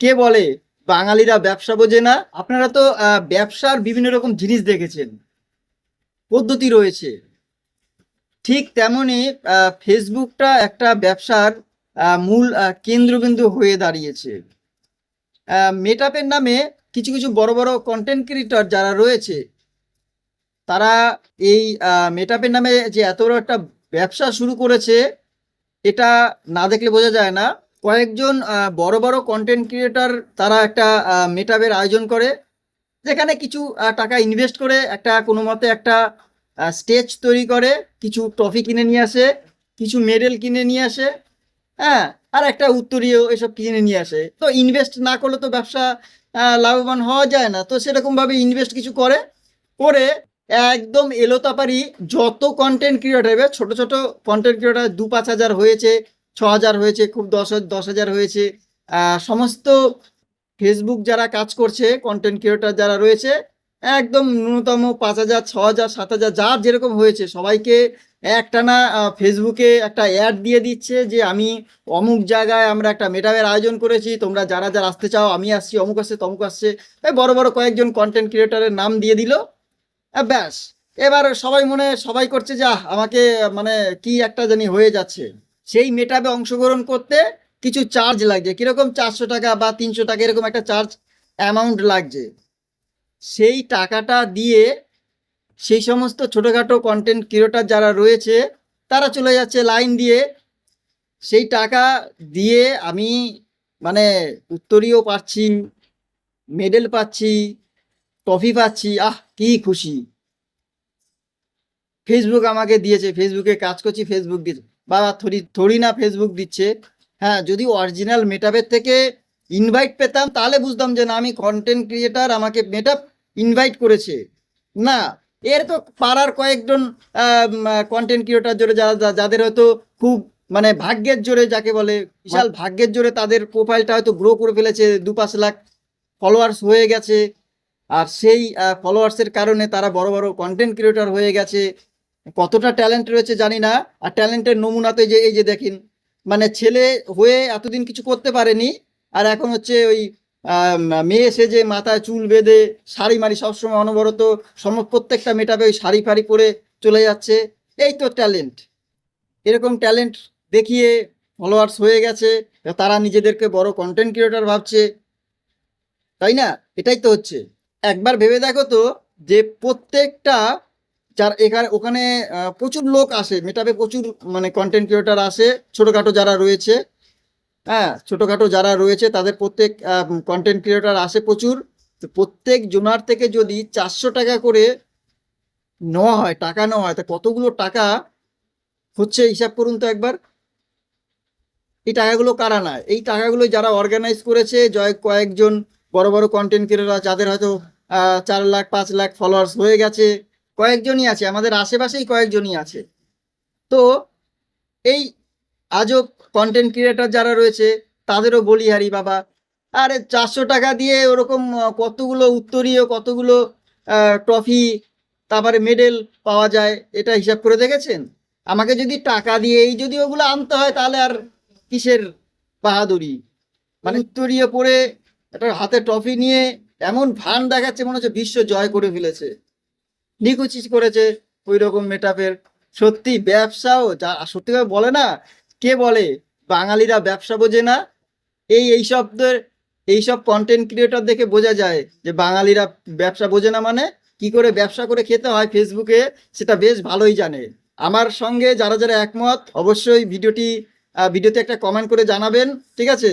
কে বলে বাঙালিরা ব্যবসা বোঝে না? আপনারা তো ব্যবসার বিভিন্ন রকম জিনিস দেখেছেন। পদ্ধতি রয়েছে। ঠিক তেমনি ফেসবুকটা একটা ব্যবসার মূল কেন্দ্রবিন্দু হয়ে দাঁড়িয়েছে। মেটাপের নামে কিছু কিছু বড় বড় কন্টেন্ট ক্রিয়েটর যারা রয়েছে, তারা এই মেটাপের নামে যে এত বড় একটা ব্যবসা শুরু করেছে, এটা না দেখলে বোঝা যায় না। কয়েকজন বড় বড় কন্টেন্ট ক্রিয়েটর তারা একটা মেটাপের আয়োজন করে, যেখানে কিছু টাকা ইনভেস্ট করে, একটা কোনো মতে একটা স্টেজ তৈরি করে, কিছু ট্রফি কিনে নিয়ে আসে, কিছু মেডেল কিনে নিয়ে আসে হ্যাঁ আর একটা উত্তরীয় এসব কিনে নিয়ে আসে। তো ইনভেস্ট না করলে তো ব্যবসা লাভবান হওয়া যায় না। তো সেরকমভাবে ইনভেস্ট কিছু করে করে একদম এলোতাপারি যত কন্টেন্ট ক্রিয়েটার ছোট ছোট কন্টেন্ট ক্রিয়েটার দু পাঁচ হাজার হয়েছে ছ হাজার হয়েছে, খুব দশ দশ হাজার হয়েছে সমস্ত ফেসবুক যারা কাজ করছে কন্টেন্ট ক্রিয়েটার যারা রয়েছে, একদম ন্যূনতম পাঁচ হাজার ছ হাজার সাত হাজার যার যেরকম হয়েছে, সবাইকে একটানা ফেসবুকে একটা অ্যাড দিয়ে দিচ্ছে যে, আমি অমুক জায়গায় আমরা একটা মেটাবের আয়োজন করেছি, তোমরা যারা যারা আসতে চাও, আমি আসছি, অমুক আসছে, তমুক আসছে। বড় বড় কয়েকজন কন্টেন্ট ক্রিয়েটারের নাম দিয়ে দিল। ব্যাস। এবার সবাই মনে, সবাই করছে যে আমাকে মানে কি একটা জানি হয়ে যাচ্ছে। সেই মেটাপে অংশগ্রহণ করতে কিছু চার্জ লাগছে। কীরকম চারশো টাকা বা তিনশো টাকা এরকম একটা চার্জ অ্যামাউন্ট লাগছে। সেই টাকাটা দিয়ে সেই সমস্ত ছোটোখাটো কন্টেন্ট ক্রিয়েটার যারা রয়েছে, তারা চলে যাচ্ছে লাইন দিয়ে। সেই টাকা দিয়ে আমি মানে উত্তরীয় পাচ্ছি মেডেল পাচ্ছি ট্রফি পাচ্ছি, আহ, কি খুশি। ফেসবুক আমাকে দিয়েছে ফেসবুকে কাজ করছি ফেসবুক দিয়েছে। বাবা থরি থরি না ফেসবুক দিচ্ছে। হ্যাঁ যদি অরিজিনাল মেটাপের থেকে ইনভাইট পেতাম তাহলে বুঝতাম যে না আমি কন্টেন্ট ক্রিয়েটার আমাকে মেটাপ ইনভাইট করেছে। না এর তো পাড়ার কয়েকজন কন্টেন্ট ক্রিয়েটার জোরে যারা যাদের হয়তো খুব মানে ভাগ্যের জোরে যাকে বলে বিশাল ভাগ্যের জোরে তাদের প্রোফাইলটা হয়তো গ্রো করে ফেলেছে দু পাঁচ লাখ ফলোয়ার্স হয়ে গেছে। আর সেই ফলোয়ার্সের কারণে তারা বড় বড় কন্টেন্ট ক্রিয়েটর হয়ে গেছে। কতটা ট্যালেন্ট রয়েছে জানি না, আর ট্যালেন্টের নমুনাতে যে, এই যে দেখেন মানে ছেলে হয়ে এতদিন কিছু করতে পারেনি, আর এখন হচ্ছে ওই মেয়ে সেজে মাথায় চুল বেঁধে শাড়ি মারি সবসময় অনবরত, সম, প্রত্যেকটা মেটাবে ওই শাড়ি ফাড়ি পরে চলে যাচ্ছে, এই তো ট্যালেন্ট এরকম ট্যালেন্ট দেখিয়ে ফলোয়ার্স হয়ে গেছে, তারা নিজেদেরকে বড় কন্টেন্ট ক্রিয়েটার ভাবছে, তাই না? এটাই তো হচ্ছে। একবার ভেবে দেখো তো যে প্রত্যেকটা যার এখানে, ওখানে প্রচুর লোক আসে, মেটাবে প্রচুর মানে কন্টেন্ট ক্রিয়েটার আসে, ছোটোখাটো যারা রয়েছে হ্যাঁ ছোটোখাটো যারা রয়েছে, তাদের প্রত্যেক কন্টেন্ট ক্রিয়েটার আসে প্রচুর। তো প্রত্যেক জোনার থেকে যদি চারশো টাকা করে নেওয়া হয়, টাকা নেওয়া হয়, তা কতগুলো টাকা হচ্ছে, হিসাব করুন তো একবার। এই টাকাগুলো কারা না এই টাকাগুলো যারা অর্গানাইজ করেছে, জয়, কয়েকজন বড় বড় কন্টেন্ট ক্রিয়েটার যাদের হয়তো চার লাখ, পাঁচ লাখ ফলোয়ার্স হয়ে গেছে কয়েকজনই আছে, আমাদের আশেপাশেই কয়েকজনই আছে। তো এই আজব কন্টেন্ট ক্রিয়েটার যারা রয়েছে, তাদেরও বলিহারি বাবা। আরে চারশো টাকা দিয়ে ওরকম কতগুলো উত্তরীয়, কতগুলো ট্রফি তারপরে মেডেল পাওয়া যায়, এটা হিসাব করে দেখেছেন? আমাকে যদি টাকা দিয়ে এই যদি ওগুলো আনতে হয়, তাহলে আর কিসের বাহাদুরি? মানে উত্তরীয় পরে একটা হাতে ট্রফি নিয়ে এমন ভান দেখাচ্ছে, মনে হচ্ছে বিশ্ব জয় করে ফেলেছে। নিকুচি করেছে ওই রকম মেটাপের। সত্যি, ব্যবসাও যা, সত্যি বলে না, কে বলে? বাঙালিরা ব্যবসা বোঝে না। এই এইসবদের এইসব কন্টেন্ট ক্রিয়েটর দেখে বোঝা যায় যে বাঙালিরা ব্যবসা বোঝে না মানে কি করে ব্যবসা করে খেতে হয় ফেসবুকে সেটা বেশ ভালোই জানে। আমার সঙ্গে যারা যারা একমত, অবশ্যই ভিডিওটি ভিডিওতে একটা কমেন্ট করে জানাবেন, ঠিক আছে?